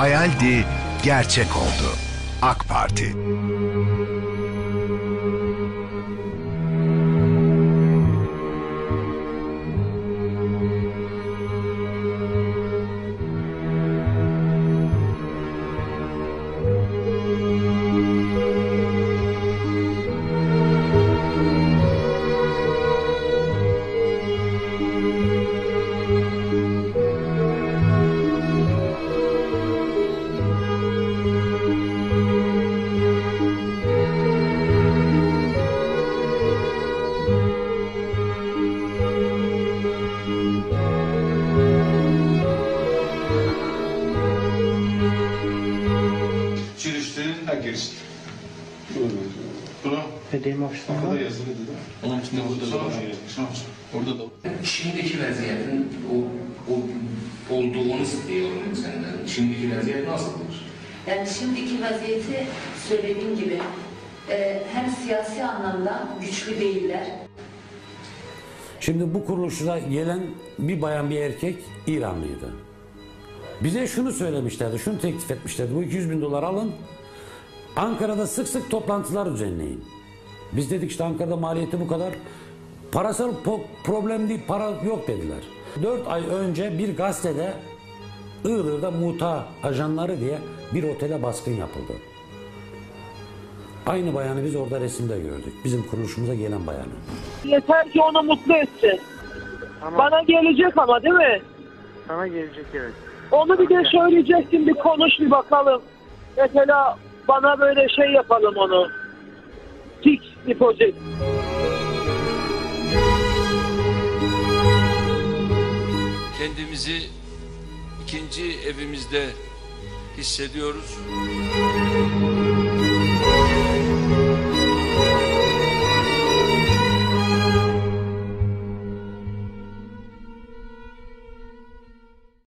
Hayaldi, gerçek oldu. AK Parti. Girişte, ha girişte. Bura, Ödeme opsiyonu burada var. yazılı dedi. Onun içinde burada da var. Orada da var. Şimdiki vaziyetin o, o olduğunu istiyorum senden. Şimdiki vaziyet nasıldır? Yani şimdiki vaziyeti söylediğim gibi e, hem siyasi anlamda güçlü değiller. Şimdi bu kuruluşa gelen bir bayan bir erkek İranlıydı. Bize şunu söylemişlerdi, şunu teklif etmişlerdi. Bu 200 bin dolar alın, Ankara'da sık sık toplantılar düzenleyin. Biz dedik işte Ankara'da maliyeti bu kadar. Parasal po- problem değil, para yok dediler. 4 ay önce bir gazetede Iğdır'da muta ajanları diye bir otele baskın yapıldı. Aynı bayanı biz orada resimde gördük. Bizim kuruluşumuza gelen bayanı. Yeter ki onu mutlu etsin. Bana gelecek ama değil mi? Sana gelecek evet. Onu bir de söyleyeceksin bir konuş bir bakalım. Mesela bana böyle şey yapalım onu. Fix deposit. kendimizi ikinci evimizde hissediyoruz.